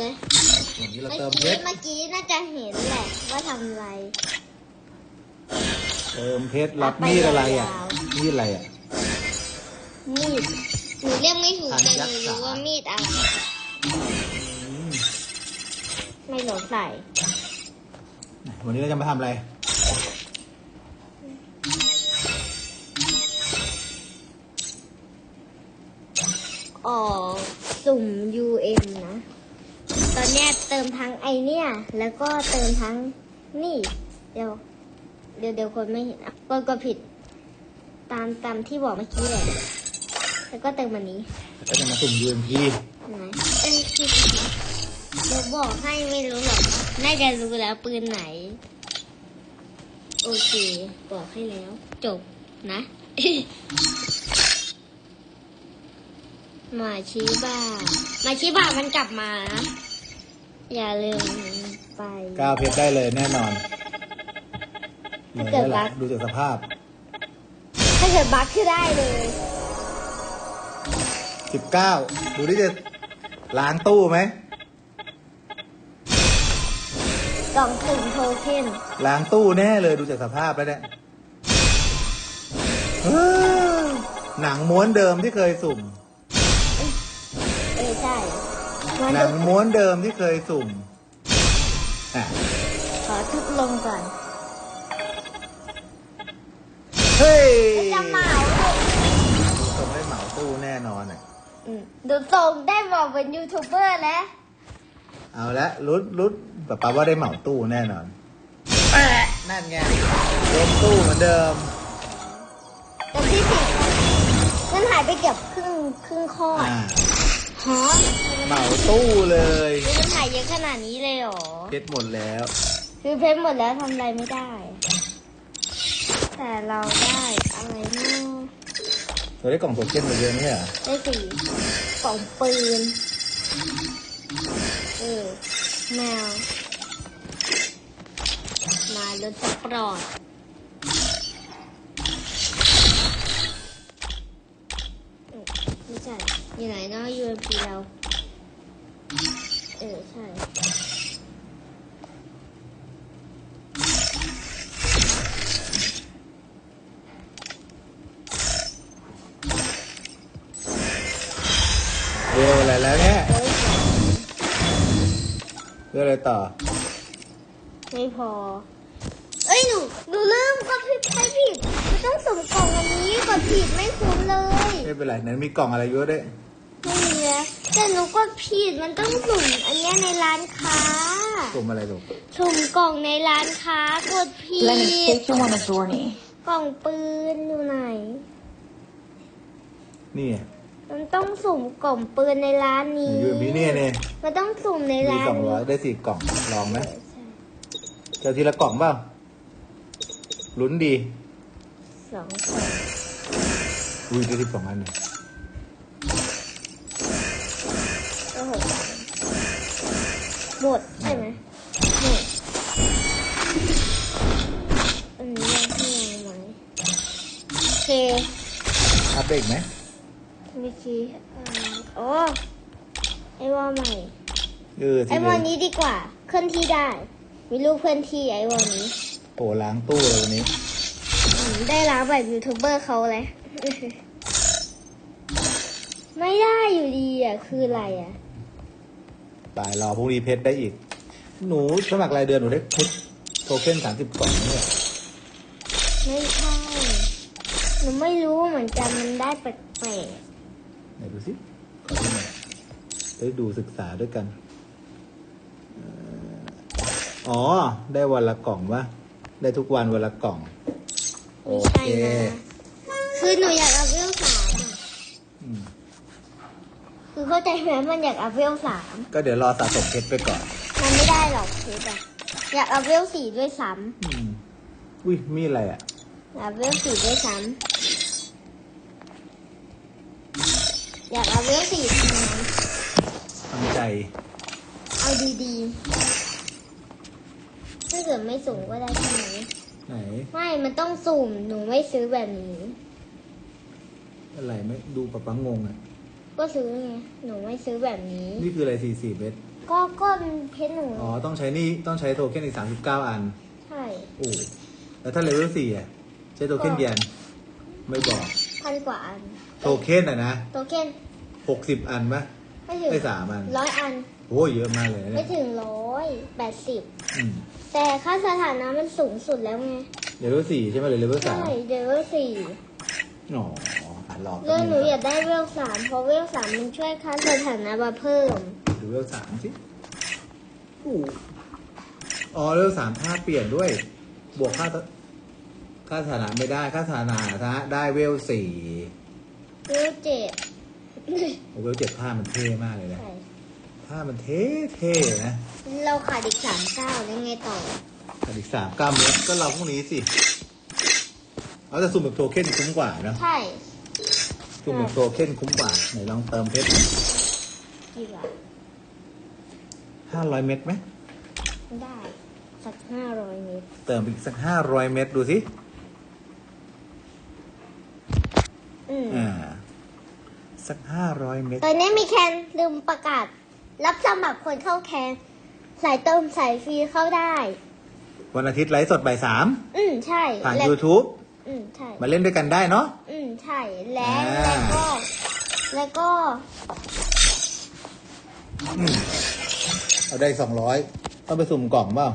เลยอย่างนี้เราเมื่อเติมเพกี้ชรเมื่อกี้น่าจะเห็นแหละว่าทำอะไร เติมเพชรรับมีดอะไรอะ มีดอะไรอะ มีดหนูเรียกไม่ถูกทางแต่ยัหกษ์นูรู้ขาว่ามีดอะไรอืมไม่หลงใส่วันนี้เราจะมาทำอะไรออกสุ่ม UM นะตอน เนี้ยเติมทั้งไอเนี่ย แล้วก็เติมทั้งนี่ เดี๋ยว เดี๋ยวเดี๋ยวคนไม่เห็นอะกดก็ผิด ตามตามที่บอกเมื่อกี้แหละแล้วก็เติมอันนี้ก็จะมาสุ่ม UMP ไหนเอ้ยผิดเดี๋ยวบอกให้ไม่รู้หรอกน่าจะรู้แล้วปืนไหน โอเค บอกให้แล้ว จบนะ มาชิบามาชิบามันกลับมานะ อย่าลืมไปก้าวเพชรได้เลยแน่นอนเหนื่อยแล้วล่ะดูจากสภาพ ถ้าเกิดบัคคือได้เลย19ดูที่จะล้างตู้ไหมกล่องสุ่มโทเค็นล้างตู้แน่เลยดูจากสภาพแล้วเนี่ยเฮ้อหนังม้วนเดิมที่เคยสุ่ม เออใช่มา หนัดูงม้วนเดิมที่เคยสุ่มอะขอทุบลงก่อนเฮ้ยจะเหมาเลยส่งได้เหมาตู้แน่นอนอะอืมดูทรงได้บอกเป็นยูทูบเบอร์แล้ว เอาละรุดรุดป้าป้าว่าได้เหมาตู้แน่นอนนั่นไงรวมตู้เหมือนเดิมแต่ที่สิมันหายไปเกือบครึ่งครึ่งข้อดอ่า ฮะเหมาตู้เลยมันหายเยอะขนาดนี้เลยเหรอ เพชรหมดแล้ว คือเพชรหมดแล้วทำอะไรไม่ได้ แต่เราได้อะไรเนาะเราได้กล่องโทเค็นมาเยอะไหมอะได้สี่กล่องปืน เออแมว มารถสปอร์ตเออไม่ ใช่ อยู่ไหนเนาะ UMP เรา เออ ใช่เร็วอะไรแล้วเนี่ยโอ้ยเรื่องอะไรต่อ ไม่พอ เอ้ยหนูหนูลืมกดผิดใช้ผิดมัน ต้องสุ่มกล่องอันนี้กดผิดไม่คุ้มเลย ไม่เป็นไรนั้นมีกล่องอะไรเยอะด้วยไม่มีแล้วแต่หนูกดผิดมันต้องสุ่มอันเนี้ยในร้านค้า สุ่มอะไรลูกสุ่มกล่องในร้านค้ากดผิด Lennox, take you on a journey. กล่องปืนอยู่ไหน นี่มันต้องสุ่มกล่องปืนในร้านนี้ อยู่มีนี่เนี่ยมันต้องสุ่มในมีร้านสองร้อยได้สี่กล่องลองไหมเออใช่เจอทีละกล่องเปล่าลุ้นดี สองกล่องอุ้ยได้สิบสองอันเนี่ยก็หกอันหมดใช่ไหมหมดอันนี้ยังไม่ยังไหมโอเคอัพได้อีกไหมเมื่อกี้เอ่อโอ้ไอวอลใหม่ เออไอทีวอลเดียวนี้ดีกว่า เคลื่อนที่ได้ มีลูกเคลื่อนที่ไอวอลนี้ โปล้างตู้เลยวันนี้อืม ได้ล้างแบบยูทูบเบอร์เขาเลยไม่ได้อยู่ดีอะ คืออะไรอะ ตายรอพรุ่งนี้เพชรได้อีก หนูสมัครรายเดือนหนูได้เพชรโทเค็นสามสิบกล่องเนี่ยไม่ใช่ หนูไม่รู้เหมือนกันมันได้แปลกไหนดูสิขอดูหน่อยได้ดูศึกษาด้วยกันเอ่ออ๋อ ได้วันละกล่องวะได้ทุกวันวันละกล่องๆ โอไม่เคใช่นะคือหนูอยากอัพเวลสามอะอืมคือเข้าใจไหมมันอยากอัพเวลสามก็เดี๋ยวรอสะสมเพชรไปก่อนมันไม่ได้หรอกเพชรอะอยากอัพเวลสี่ด้วยซ้อืมอุ้ยมีอะไรอะำอยากอัพเวลสี่ด้วยซ้ำอยากอัพเวลสี่ทำไมตั้งใจ เอาดีๆถ้าเกิดไม่สุ่มก็ได้ใช่ไหม ไหนไม่มันต้องสุ่มหนูไม่ซื้อแบบนี้ อะไรไม่ดูปะปังงงอะ ก็ซื้อไงหนูไม่ซื้อแบบนี้ นี่คืออะไรสี่สี่เม็ดก็ก้อนเพชรหนูอ๋อต้องใช้นี่ต้องใช้โทเค็นอีกสามสิบเก้าอันใช่โอ้แล้วถ้าเลเวลสี่อะใช้โทเค็นกี่อันไม่บอกพันกว่าอันโทเค็นอะนะโตเค็นหกสิบอันปะ ไม่ถึงได้สามอันร้อยอัน โอ้ยเยอะมากเลยนะไม่เนี่ยถึงร้อยแปดสิบอืมแต่ค่าสถานะมันสูงสุดแล้วไงเลเวลสี่ใช่ไหมหรือเลเวลสาใช่มเดี๋ยวสี่อ๋ออะรอเรื่องหนูอยากได้เวลสามเพราะเวลสามมันช่วยค่าสถานะมาเพิ่ม ดูเลเวลสามสิอู้อ๋อเลเวลสามค่าเปลี่ยนด้วย บวกค่าตค่าสถานะไม่ได้ค่าสถานะได้เวลสี่เวลเจ็ด โอ้เวลเจ็ดท่ามันเท่มากเลยนะใช่ท่ามันเท่เท่ๆนะเราขาดอีกสามเก้าแล้วไงต่ออันอีกสามเก้าเมตรก็เราพวกนี้สิเอาแต่สุ่มแบบโทเค็นคุ้มกว่าเนอะใช่สุ่มแบบโทเค็นคุ้มกว่าไหนลองเติมเพชรกี่บาทห้าร้อยเมตรไหมได้ สักห้าร้อยเมตรเติมอีกสักห้าร้อยเมตรดูสิ อืม อ่า สักห้าร้อยเมตร ตอนนี้มีแคนลืมประกาศ รับสมัครคนเข้าแคนสายเติมสายฟรีเข้าได้ วันอาทิตย์ไลฟ์สดบ่ายสามอืมใช่ผ่าน และ YouTube อืมใช่ มาเล่นด้วยกันได้เนาะ อืมใช่ แล้วอ่า แล้วก็ แล้วก็อืมเอาได้สองร้อยต้องไปสุ่มกล่องเปล่า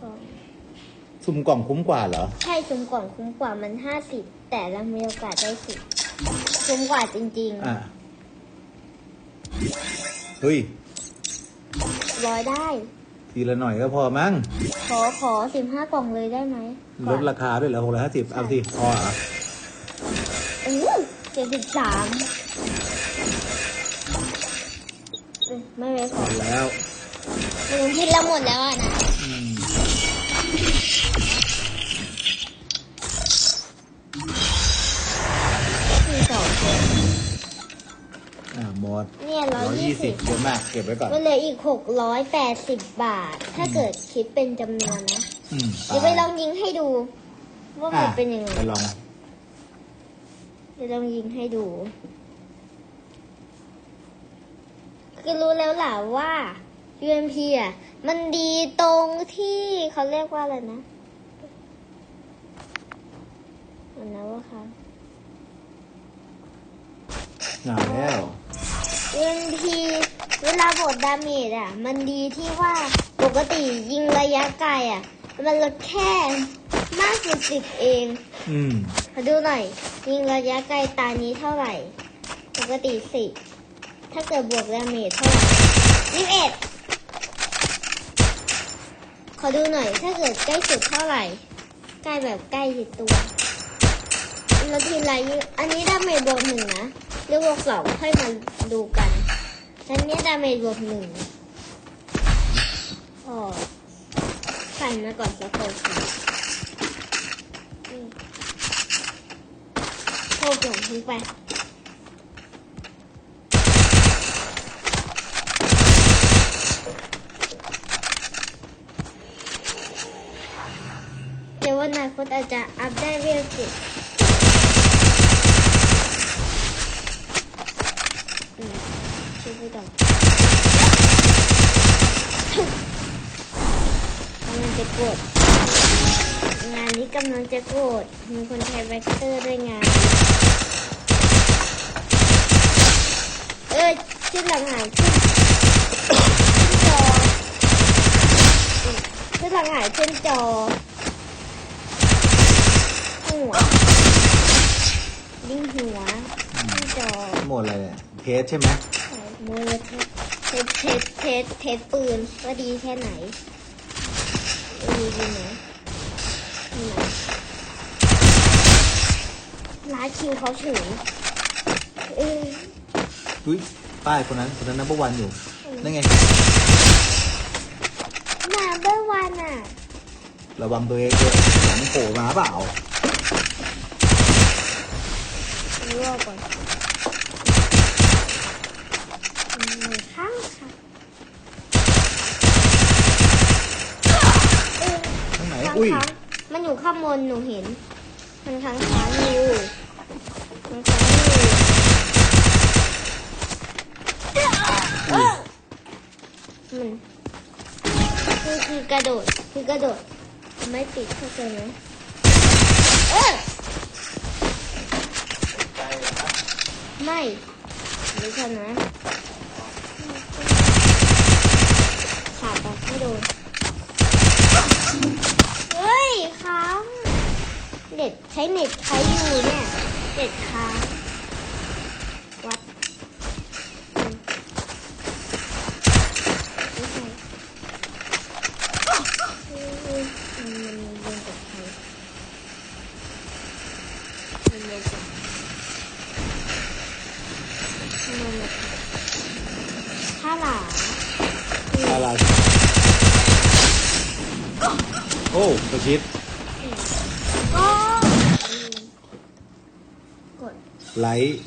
ก็สุ่มกล่องคุ้มกว่าเหรอ ใช่ซุ้มกล่องคุ้มกว่ามันห้าสิบแต่เรามีโอกาสได้สิบ คุ้มกว่าจริงอ่าเฮ้ย ๆร้อยได้ ทีละหน่อยก็พอมั้ง ขอขอสิบห้ากล่องเลยได้ไหมลดราคาด้วยเหรอหกร้อยห้าสิบเอาสิพอเหรออือเจ็ดสิบสามไม่ไม่พพออแล้วหนูคิดแล้วหมดแล้วอะนะ อ่าหมดเนี่ยร้อยร้อยยี่ยี่สิสิบบเยอะมาก เก็บไว้ก่อน มันเหลืออีกหกร้อยแปดสิบบาท ถ้าเกิดคิดเป็นจำนวนนะ อืมเดี๋ยวไปลองยิงให้ดู ว่ามันอะเป็นยังไง ไปลองเดี๋ยวลองยิงให้ดู คือรู้แล้วล่ะว่า UMP อะ มันดีตรงที่เขาเรียกว่าอะไรนะอันนั้นว่าค่ะ หนาแล้ว UMP เวลาบดดาเมจอะ มันดีที่ว่าปกติยิงระยะไกลอะ มันลดแค่มากสุดสิบเอง อืมขอดูหน่อย ยิงระยะไกลตานี้เท่าไหร่ ปกติสิบถ้าเกิดบวกดาเมจเท่าไหร่ยี่สิบเอ็ดขอดูหน่อย ถ้าเกิดใกล้สุดเท่าไหร่ ใกล้แบบใกล้สิตัวแล้วทีไรยิงอันนี้ดาเมจบวกหนึ่งนะ เรียกบวกสองค่อยมาดูกันอันนี้ดาเมจบวกหนึ่งออใส่มาก่อนสักคนโทรส่งทิ้งไปเดี๋ยววันไหนคุณอาจจะอัพได้เรียลสิ อืมช่วยไปก่อนกำลังจะกด งานนี้กำลังจะกรธมีคนใช้แวคเตอร์ด้วยงาน เออขึ้นหลังหายขึ้นขึ้นจออืมขึ้นหลังหายขึ้นจอหัวยิงหัวขึ้นจอหมดอะไรเนี่ย เทสใช่ไหมใส่มือเทสเทสเทสเทสเทสปืนว่าดีแค่ไหนดีดีไหมดีไหมล้าคิวเขาถึงเอออุ้ยป้ายคนนั้นคนนั้นนับวันอยู่นั่นไงมาเบอร์วันอะระวังตัวเองด้วยหลังโผล่มาเปล่ารู้ก่อน อุ้ย ค้างมันอยู่ข้างบนหนูเห็น มันข้างค้างอยู่มังอยู่มันคือคือกระโดดคือกระโดดไม่ติดเข้าใจไหมเออไม่ไม่ใช่หมขาดแต่ไม่โดน เน็ตใช้เน็ตใช้อยู่เนี่ยเน็ตค้างวัดอืมไม่ใช่เฮ้ยมันมันเดินกับใครมันเดินกับมันแบบถ้าหลาโอ้ประชิด 来